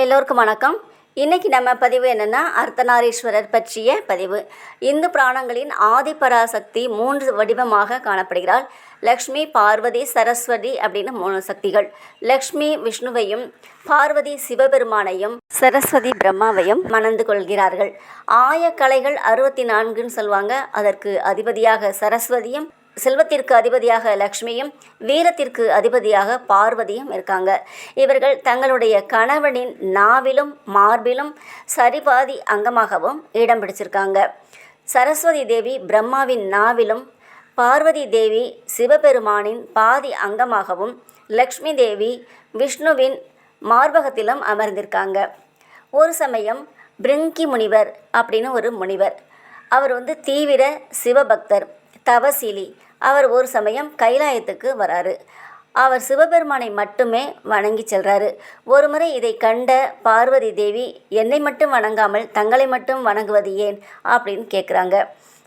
எல்லோருக்கும் வணக்கம். இன்றைக்கி நம்ம பதிவு என்னென்னா அர்த்தநாரீஸ்வரர் பற்றிய பதிவு. இந்து புராணங்களின் ஆதிபராசக்தி மூன்று வடிவமாக காணப்படுகிறாள். லக்ஷ்மி பார்வதி சரஸ்வதி அப்படின்னு மூணு சக்திகள். லக்ஷ்மி விஷ்ணுவையும் பார்வதி சிவபெருமானையும் சரஸ்வதி பிரம்மாவையும் மணந்து கொள்கிறார்கள். ஆயக்கலைகள் அறுபத்தி நான்குன்னு சொல்லுவாங்க. அதற்கு அதிபதியாக சரஸ்வதியும் செல்வத்திற்கு அதிபதியாக லக்ஷ்மியும் வீரத்திற்கு அதிபதியாக பார்வதியும் இருக்காங்க. இவர்கள் தங்களுடைய கணவனின் நாவிலும் மார்பிலும் சரிபாதி அங்கமாகவும் இடம் பிடிச்சிருக்காங்க. சரஸ்வதி தேவி பிரம்மாவின் நாவிலும் பார்வதி தேவி சிவபெருமானின் பாதி அங்கமாகவும் லக்ஷ்மி தேவி விஷ்ணுவின் மார்பகத்திலும் அமர்ந்திருக்காங்க. ஒரு சமயம் பிரிங்கி முனிவர் அப்படின்னு ஒரு முனிவர். அவர் வந்து தீவிர சிவபக்தர். தவசிலி. அவர் ஒரு சமயம் கைலாயத்துக்கு வராரு. அவர் சிவபெருமானை மட்டுமே வணங்கி செல்றாரு. ஒருமுறை இதை கண்ட பார்வதி தேவி என்னை மட்டும் வணங்காமல் தங்களை மட்டும் வணங்குவது ஏன்? அப்படின்னு கேட்குறாங்க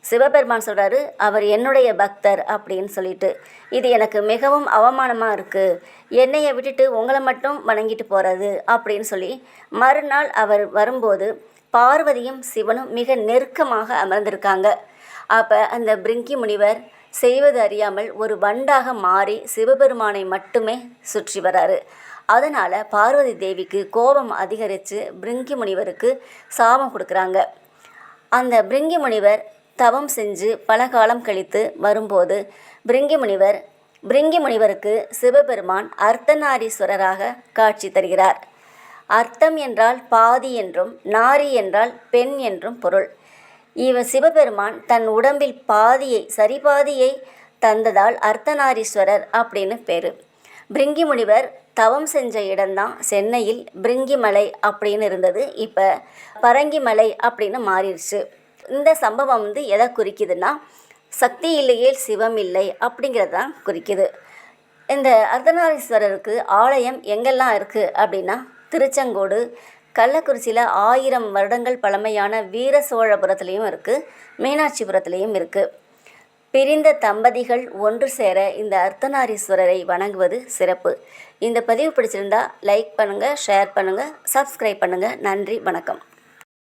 சிவபெருமான் சொல்கிறாரு அவர் என்னுடைய பக்தர் அப்படின்னு சொல்லிட்டு. இது எனக்கு மிகவும் அவமானமாக இருக்குது என்னையை விட்டுட்டு உங்களை மட்டும் வணங்கிட்டு போகிறது அப்படின்னு சொல்லி மறுநாள் அவர் வரும்போது பார்வதியும் சிவனும் மிக நெருக்கமாக அமர்ந்திருக்காங்க. அப்போ அந்த பிரிங்கி முனிவர் செய்வது அறியாமல் ஒரு வண்டாக மாறி சிவபெருமானை மட்டுமே சுற்றி வராரு. அதனால் பார்வதி தேவிக்கு கோபம் அதிகரித்து பிரிங்கி முனிவருக்கு சாபம் கொடுக்குறாங்க. அந்த பிரிங்கி முனிவர் தவம் செஞ்சு பல காலம் கழித்து வரும்போது பிரிங்கி முனிவர் பிரிங்கி முனிவருக்கு சிவபெருமான் அர்த்தநாரீஸ்வரராக காட்சி தருகிறார். அர்த்தம் என்றால் பாதி என்றும் நாரி என்றால் பெண் என்றும் பொருள். இவ சிவபெருமான் தன் உடம்பில் பாதியை சரிபாதியை தந்ததால் அர்த்தநாரீஸ்வரர் அப்படின்னு பேர். பிரிங்கி முனிவர் தவம் செஞ்ச இடம்தான் சென்னையில் பிரிங்கி மலை அப்படின்னு இருந்தது. இப்போ பரங்கி மலை அப்படின்னு மாறிடுச்சு. இந்த சம்பவம் வந்து எதை குறிக்குதுன்னா சக்தி இல்லையே சிவம் இல்லை அப்படிங்கிறது தான் குறிக்குது. இந்த அர்த்தநாரீஸ்வரருக்கு ஆலயம் எங்கெல்லாம் இருக்குது அப்படின்னா திருச்செங்கோடு கள்ளக்குறிச்சியில் ஆயிரம் வருடங்கள் பழமையான வீர சோழபுரத்துலேயும் இருக்குது மீனாட்சிபுரத்துலேயும் இருக்குது பிரிந்த தம்பதிகள் ஒன்று சேர இந்த அர்த்தநாரீஸ்வரரை வணங்குவது சிறப்பு. இந்த பதிவு பிடிச்சிருந்தா லைக் பண்ணுங்கள் ஷேர் பண்ணுங்கள் சப்ஸ்கிரைப் பண்ணுங்கள் நன்றி வணக்கம்.